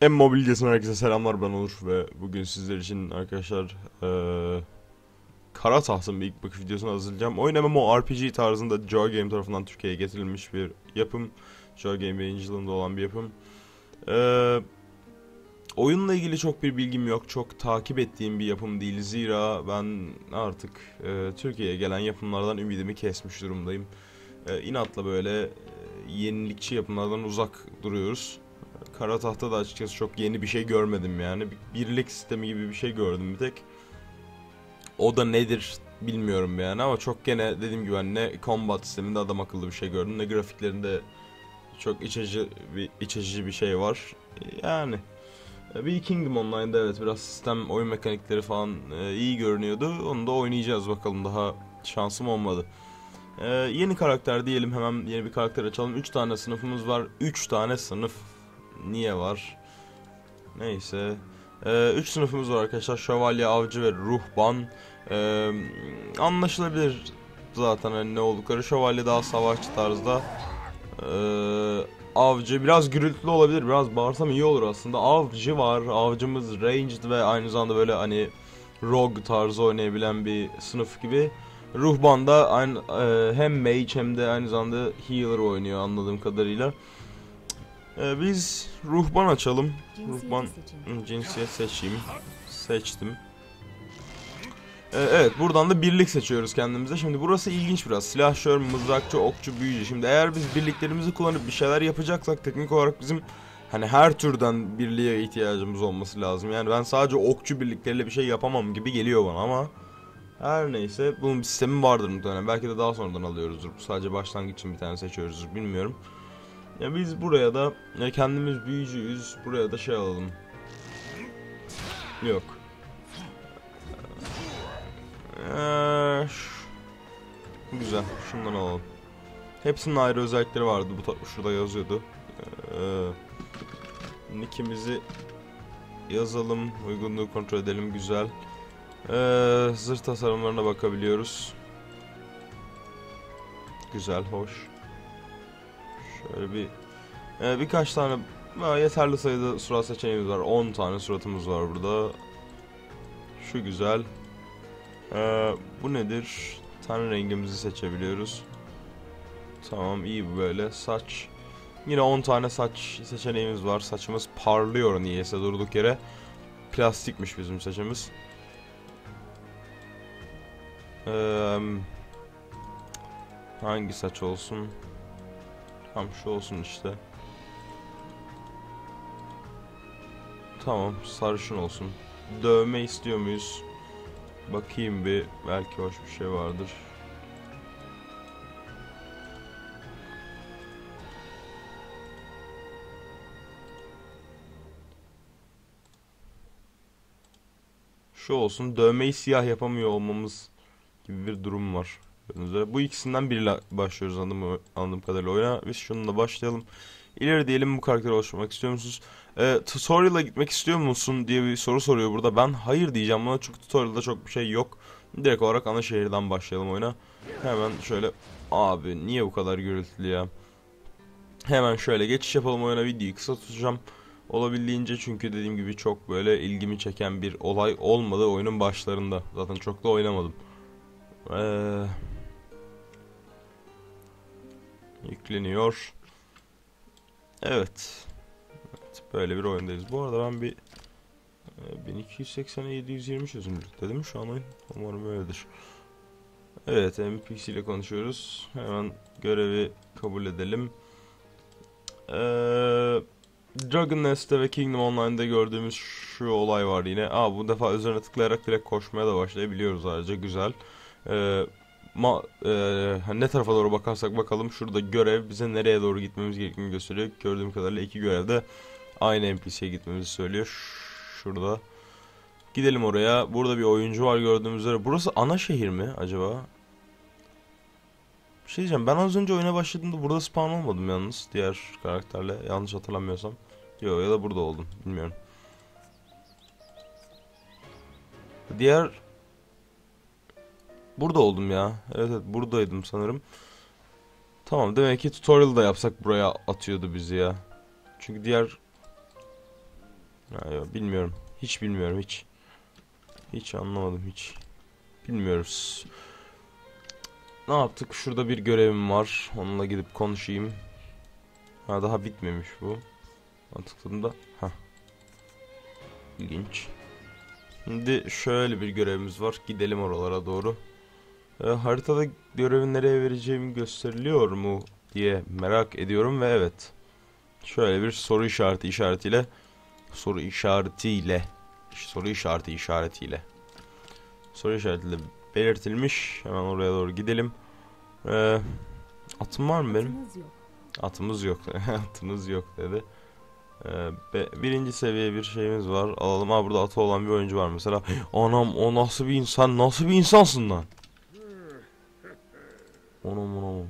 En mobilyasına herkese selamlar ben Onur ve bugün sizler için arkadaşlar eee Kara Taht'ın bir ilk bakış videosunu hazırlayacağım. Oyun MMORPG tarzında Joy Game tarafından Türkiye'ye getirilmiş bir yapım. Joy Game yayıncılığında olan bir yapım. Eee oyunla ilgili çok bir bilgim yok. Çok takip ettiğim bir yapım değil. Zira ben artık eee, Türkiye'ye gelen yapımlardan ümidimi kesmiş durumdayım. Eee inatla böyle eee, yenilikçi yapımlardan uzak duruyoruz. Kara tahta da açıkçası çok yeni bir şey görmedim yani. Bir birlik sistemi gibi bir şey gördüm bir tek. O da nedir bilmiyorum yani ama çok gene dediğim gibi hani ne combat sisteminde adam akıllı bir şey gördüm ne grafiklerinde çok iç bir, iç bir şey var. Yani e, bir Kingdom Online'da evet biraz sistem oyun mekanikleri falan e, iyi görünüyordu. Onu da oynayacağız bakalım daha şansım olmadı. E, yeni karakter diyelim hemen yeni bir karakter açalım. 3 tane sınıfımız var. 3 tane sınıf niye var? Neyse. 3 sınıfımız var arkadaşlar. Şövalye, avcı ve ruhban. Ee, anlaşılabilir zaten hani ne oldukları. Şövalye daha savaşçı tarzda. Ee, avcı biraz gürültülü olabilir. Biraz bağırsam iyi olur aslında. Avcı var. Avcımız ranged ve aynı zamanda böyle hani rogue tarzı oynayabilen bir sınıf gibi. Ruhban da aynı, e, hem mage hem de aynı zamanda healer oynuyor anladığım kadarıyla. Ee, biz ruhban açalım. Ruhban Hı, cinsiyet seçeyim. Seçtim. Ee, evet buradan da birlik seçiyoruz kendimize. Şimdi burası ilginç biraz. Silahşör, mızrakçı, okçu, büyücü. Şimdi eğer biz birliklerimizi kullanıp bir şeyler yapacaksak teknik olarak bizim hani her türden birliğe ihtiyacımız olması lazım. Yani ben sadece okçu birlikleriyle bir şey yapamam gibi geliyor bana ama her neyse bunun bir sistemi vardır muhtemelen. Belki de daha sonradan alıyoruzdur. Sadece başlangıç için bir tane seçiyoruzdur bilmiyorum. Ya biz buraya da ya kendimiz büyücüyüz. Buraya da şey alalım. Yok. Ee, güzel. Şundan alalım. Hepsinin ayrı özellikleri vardı. Bu şurada yazıyordu. Ee, nickimizi yazalım. Uygunluğu kontrol edelim. Güzel. Ee, zırh tasarımlarına bakabiliyoruz. Güzel, hoş. Şöyle bir e, birkaç tane ha, yeterli sayıda surat seçeneğimiz var. 10 tane suratımız var burada. Şu güzel. E, bu nedir? Ten rengimizi seçebiliyoruz. Tamam iyi böyle. Saç. Yine 10 tane saç seçeneğimiz var. Saçımız parlıyor niyeyse durduk yere. Plastikmiş bizim saçımız. Eee hangi saç olsun? Tamam şu olsun işte. Tamam sarışın olsun. Dövme istiyor muyuz? Bakayım bir belki hoş bir şey vardır. Şu olsun dövmeyi siyah yapamıyor olmamız gibi bir durum var. Üzere. Bu ikisinden biriyle başlıyoruz anladığım, anladığım kadarıyla oyuna. Biz şununla başlayalım. İleri diyelim bu karakteri oluşturmak istiyor musunuz? Ee, tutorial'a gitmek istiyor musun diye bir soru soruyor burada. Ben hayır diyeceğim buna çünkü tutorial'da çok bir şey yok. Direkt olarak ana şehirden başlayalım oyuna. Hemen şöyle abi niye bu kadar gürültülü ya? Hemen şöyle geçiş yapalım oyuna videoyu kısa tutacağım. Olabildiğince çünkü dediğim gibi çok böyle ilgimi çeken bir olay olmadı oyunun başlarında. Zaten çok da oynamadım. Eee Yükleniyor. Evet. evet. Böyle bir oyundayız. Bu arada ben bir e, 1280'e 720 çözünürlükte değil şu an oyun? Umarım öyledir. Evet MPC ile konuşuyoruz. Hemen görevi kabul edelim. Ee, Dragon Nest'te ve Kingdom Online'da gördüğümüz şu olay var yine. Aa bu defa üzerine tıklayarak direkt koşmaya da başlayabiliyoruz ayrıca güzel. Ee, ma e, hani ne tarafa doğru bakarsak bakalım şurada görev bize nereye doğru gitmemiz gerektiğini gösteriyor. Gördüğüm kadarıyla iki görevde aynı NPC'ye gitmemizi söylüyor. Ş- Şurada. Gidelim oraya. Burada bir oyuncu var gördüğümüz üzere. Burası ana şehir mi acaba? Bir şey diyeceğim. Ben az önce oyuna başladığımda burada spawn olmadım yalnız. Diğer karakterle. Yanlış hatırlamıyorsam. Yok ya da burada oldum. Bilmiyorum. Diğer Burada oldum ya. Evet evet buradaydım sanırım. Tamam demek ki tutorial da yapsak buraya atıyordu bizi ya. Çünkü diğer Ya, ya, bilmiyorum. Hiç bilmiyorum hiç. Hiç anlamadım hiç. Bilmiyoruz. Ne yaptık? Şurada bir görevim var. Onunla gidip konuşayım. Ha daha bitmemiş bu. Tıkladığımda. Ha. İlginç. Şimdi şöyle bir görevimiz var. Gidelim oralara doğru. Ee, haritada görevi nereye vereceğimi gösteriliyor mu diye merak ediyorum ve evet. Şöyle bir soru işareti işaretiyle soru işaretiyle soru işareti işaretiyle soru işaretiyle belirtilmiş. Hemen oraya doğru gidelim. Ee, atım var mı benim? Atınız yok. Atımız yok. Atınız yok dedi. Ee, be- birinci seviye bir şeyimiz var. Alalım. Ha burada atı olan bir oyuncu var mesela. Anam o nasıl bir insan? Nasıl bir insansın lan? Anam anam.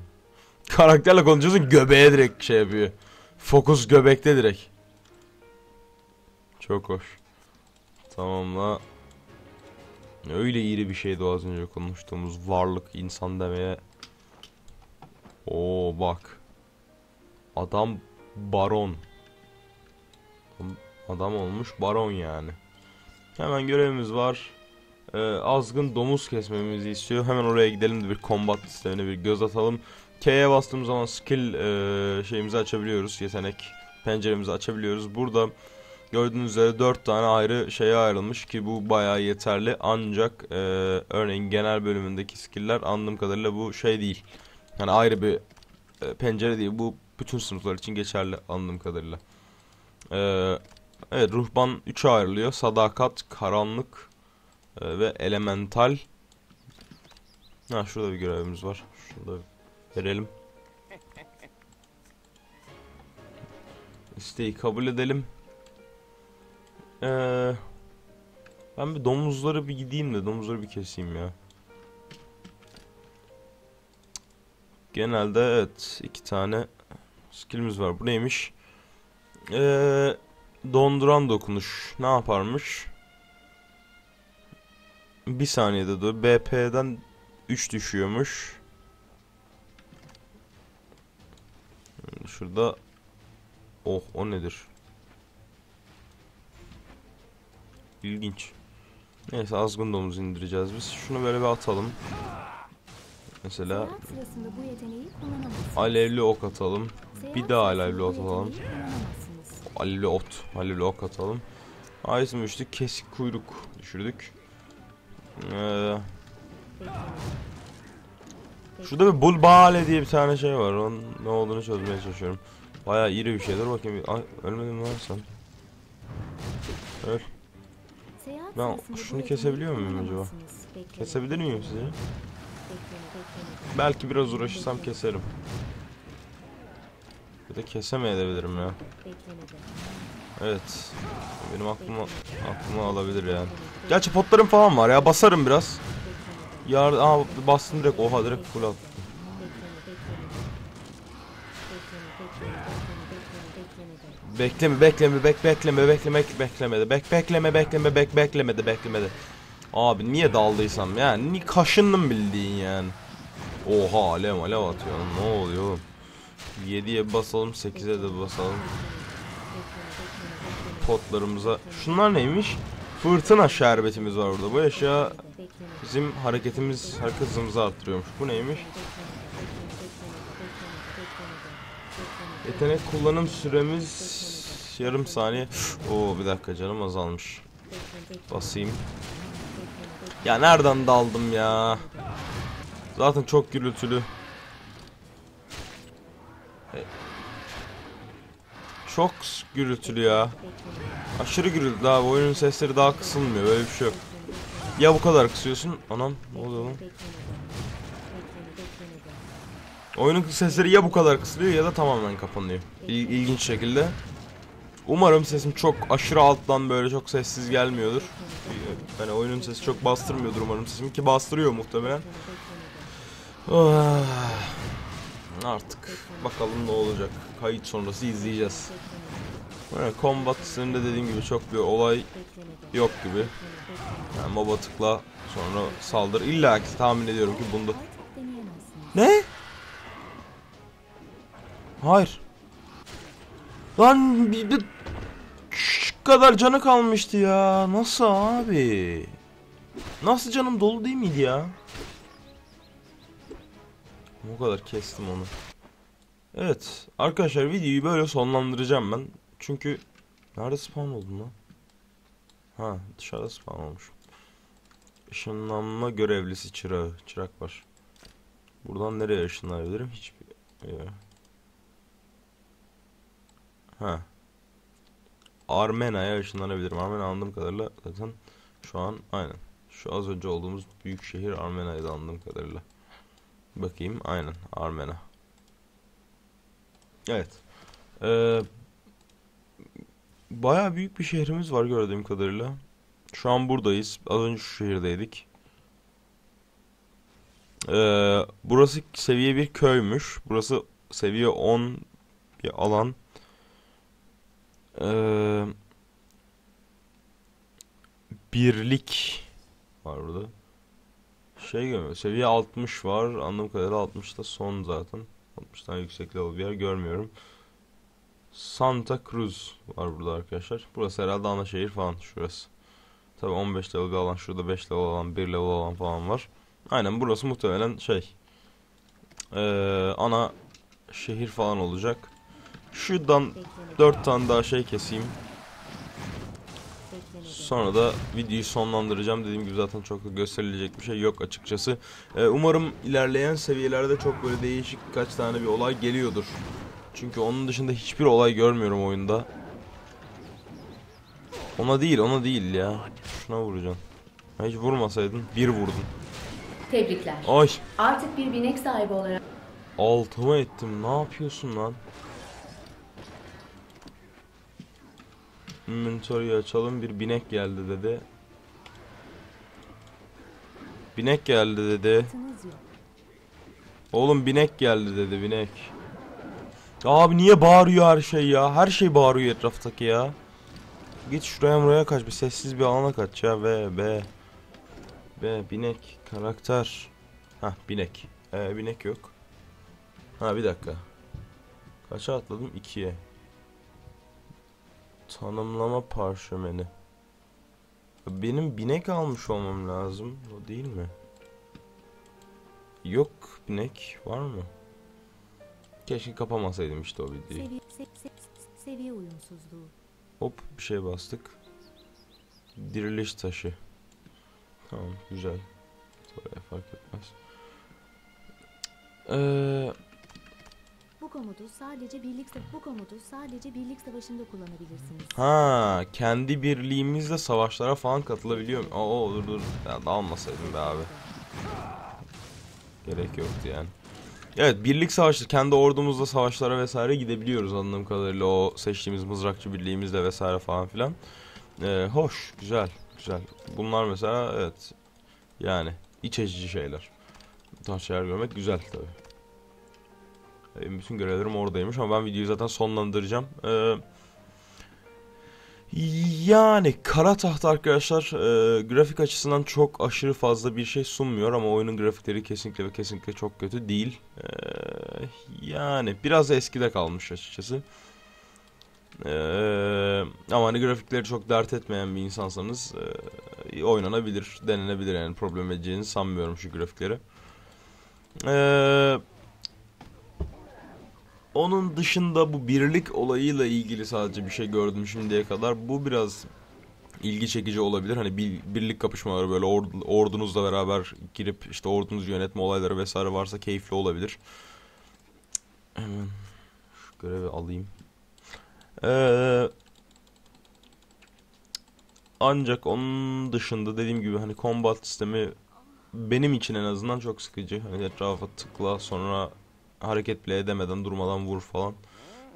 Karakterle konuşuyorsun göbeğe direkt şey yapıyor. Fokus göbekte direkt. Çok hoş. Tamamla. Öyle iri bir şeydi az önce konuştuğumuz varlık insan demeye. Oo bak. Adam baron. Adam olmuş baron yani. Hemen görevimiz var. Ee, azgın domuz kesmemizi istiyor. Hemen oraya gidelim de bir combat sistemine bir göz atalım. K'ye bastığımız zaman skill e, şeyimizi açabiliyoruz. Yetenek penceremizi açabiliyoruz. Burada gördüğünüz üzere 4 tane ayrı şeye ayrılmış ki bu bayağı yeterli. Ancak e, örneğin genel bölümündeki skill'ler anladığım kadarıyla bu şey değil. Yani ayrı bir e, pencere değil. Bu bütün sınıflar için geçerli anladığım kadarıyla. Ee, evet ruhban 3'e ayrılıyor. Sadakat, karanlık e, ve elemental. Ha şurada bir görevimiz var. Şurada verelim. İsteği kabul edelim. Ee, ben bir domuzları bir gideyim de domuzları bir keseyim ya. Genelde evet iki tane skillimiz var. Bu neymiş? Ee, donduran dokunuş ne yaparmış? Bir saniyede dur. BP'den 3 düşüyormuş. Şurada Oh o nedir? İlginç. Neyse azgın domuz indireceğiz biz. Şunu böyle bir atalım. Mesela alevli ok atalım. Bir daha alevli ok atalım. Alevli ot. Alevli ok atalım. Ayısını düştük. Kesik kuyruk düşürdük. Ee, şurada bir bulbale diye bir tane şey var. Onun ne olduğunu çözmeye çalışıyorum. Bayağı iri bir şeydir. Bakayım. bir- Ay, ölmedin mi lan sen? Öl. Ben şunu kesebilir miyim acaba? Kesebilir miyim sizi? Belki biraz uğraşırsam keserim. Ya da kesemeyebilirim ya. Beklemede. Evet. Benim aklıma aklıma alabilir yani. Gerçi potlarım falan var ya basarım biraz. Yar aa bastım direkt oha direkt full attım. Bekleme bekleme bek bekleme bekleme beklemedi. Bek bekleme bekleme bek beklemedi beklemedi. Abi niye daldıysam yani ni kaşındım bildiğin yani. Oha alev alev atıyor ne oluyor oğlum. 7'ye basalım 8'e de basalım. Potlarımıza. Şunlar neymiş? Fırtına şerbetimiz var burada. Bu eşya bizim hareketimiz hareket hızımızı arttırıyormuş. Bu neymiş? Yetenek kullanım süremiz yarım saniye. Oo bir dakika canım azalmış. Basayım. Ya nereden daldım ya? Zaten çok gürültülü. Çok gürültülü ya. Aşırı gürültülü abi. Oyunun sesleri daha kısılmıyor. Böyle bir şey yok. Ya bu kadar kısıyorsun. Anam ne oluyor lan? Oyunun sesleri ya bu kadar kısılıyor ya da tamamen kapanıyor. İl- ilginç şekilde. Umarım sesim çok aşırı alttan böyle çok sessiz gelmiyordur. Yani oyunun sesi çok bastırmıyordur umarım sesimi ki bastırıyor muhtemelen. Ah. Artık bakalım ne olacak. Kayıt sonrası izleyeceğiz. Evet, combat sisteminde dediğim gibi çok bir olay yok gibi. Yani moba tıkla sonra saldır. İlla ki tahmin ediyorum ki bunda... Ne? Hayır. Lan bir, bir... Kadar canı kalmıştı ya. Nasıl abi? Nasıl canım dolu değil miydi ya? O kadar kestim onu. Evet arkadaşlar videoyu böyle sonlandıracağım ben. Çünkü nerede spawn oldum lan? Ha dışarıda spawn olmuş. Işınlanma görevlisi çırağı. Çırak var. Buradan nereye ışınlanabilirim? Hiçbir yere. Ha. Armena'ya ışınlanabilirim. Armena anladığım kadarıyla zaten şu an aynen. Şu az önce olduğumuz büyük şehir Armena'ydı anladığım kadarıyla. Bakayım aynen Armena. Evet. Ee, Baya büyük bir şehrimiz var gördüğüm kadarıyla. Şu an buradayız. Az önce şu şehirdeydik. Ee, burası seviye bir köymüş. Burası seviye 10 bir alan. Ee, birlik var burada. Şey görmüyorum. Seviye 60 var. Anladığım kadarıyla 60 da son zaten. 60'tan yüksek level bir yer görmüyorum. Santa Cruz var burada arkadaşlar. Burası herhalde ana şehir falan şurası. Tabi 15 level bir alan, şurada 5 level alan, 1 level alan falan var. Aynen burası muhtemelen şey. Ee, ana şehir falan olacak. Şuradan Beklemede. 4 tane daha şey keseyim. Sonra da videoyu sonlandıracağım. Dediğim gibi zaten çok da gösterilecek bir şey yok açıkçası. Ee, umarım ilerleyen seviyelerde çok böyle değişik birkaç tane bir olay geliyordur. Çünkü onun dışında hiçbir olay görmüyorum oyunda. Ona değil, ona değil ya. Şuna vuracaksın. Ha, Hiç vurmasaydın bir vurdun. Tebrikler. Ay, Artık bir binek sahibi olarak altıma ettim. Ne yapıyorsun lan? Inventory'yi açalım. Bir binek geldi dedi. Binek geldi dedi. Oğlum binek geldi dedi binek. Abi niye bağırıyor her şey ya? Her şey bağırıyor etraftaki ya. Git şuraya buraya kaç bir sessiz bir alana kaç ya ve be. Be binek karakter. Ha binek. Ee, binek yok. Ha bir dakika. Kaça atladım? 2'ye. Tanımlama parşömeni. Benim binek almış olmam lazım. O değil mi? Yok binek var mı? Keşke kapamasaydım işte o videoyu. Seviye, se, se, se- seviye uyumsuzluğu. Hop bir şey bastık. Diriliş taşı. Tamam güzel. Oraya fark etmez. Ee, Bu komutu sadece birlik bu komutu sadece birlik savaşında kullanabilirsiniz. ha kendi birliğimizle savaşlara falan katılabiliyor muyum? Aa dur dur. Ya dalmasaydım be abi. Gerek yoktu yani. Evet birlik savaşları kendi ordumuzla savaşlara vesaire gidebiliyoruz anladığım kadarıyla o seçtiğimiz mızrakçı birliğimizle vesaire falan filan. Ee, hoş güzel güzel. Bunlar mesela evet yani iç şeyler. Bu tarz şeyler görmek güzel tabi. Benim bütün görevlerim oradaymış ama ben videoyu zaten sonlandıracağım. Ee, yani kara taht arkadaşlar e, grafik açısından çok aşırı fazla bir şey sunmuyor ama oyunun grafikleri kesinlikle ve kesinlikle çok kötü değil. E, yani biraz eskide kalmış açıkçası. E, ama hani grafikleri çok dert etmeyen bir insansanız e, oynanabilir, denenebilir yani problem edeceğini sanmıyorum şu grafikleri. Eee onun dışında bu birlik olayıyla ilgili sadece bir şey gördüm şimdiye kadar. Bu biraz ilgi çekici olabilir. Hani bir, birlik kapışmaları böyle ord- ordunuzla beraber girip işte ordunuzu yönetme olayları vesaire varsa keyifli olabilir. Hemen şu görevi alayım. Ee, ancak onun dışında dediğim gibi hani combat sistemi benim için en azından çok sıkıcı. Hani etrafa tıkla sonra hareket bile edemeden durmadan vur falan.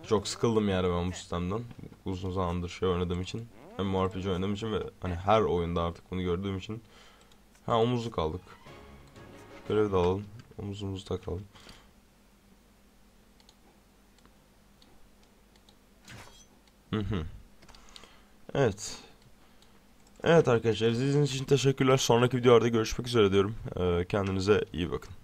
Çok sıkıldım yani ben bu sistemden. Uzun zamandır şey oynadığım için. Hem RPG oynadığım için ve hani her oyunda artık bunu gördüğüm için. Ha omuzluk aldık. Şu görevi de alalım. Omuzumuzu takalım. Evet. Evet arkadaşlar izlediğiniz için teşekkürler. Sonraki videolarda görüşmek üzere diyorum. Ee, kendinize iyi bakın.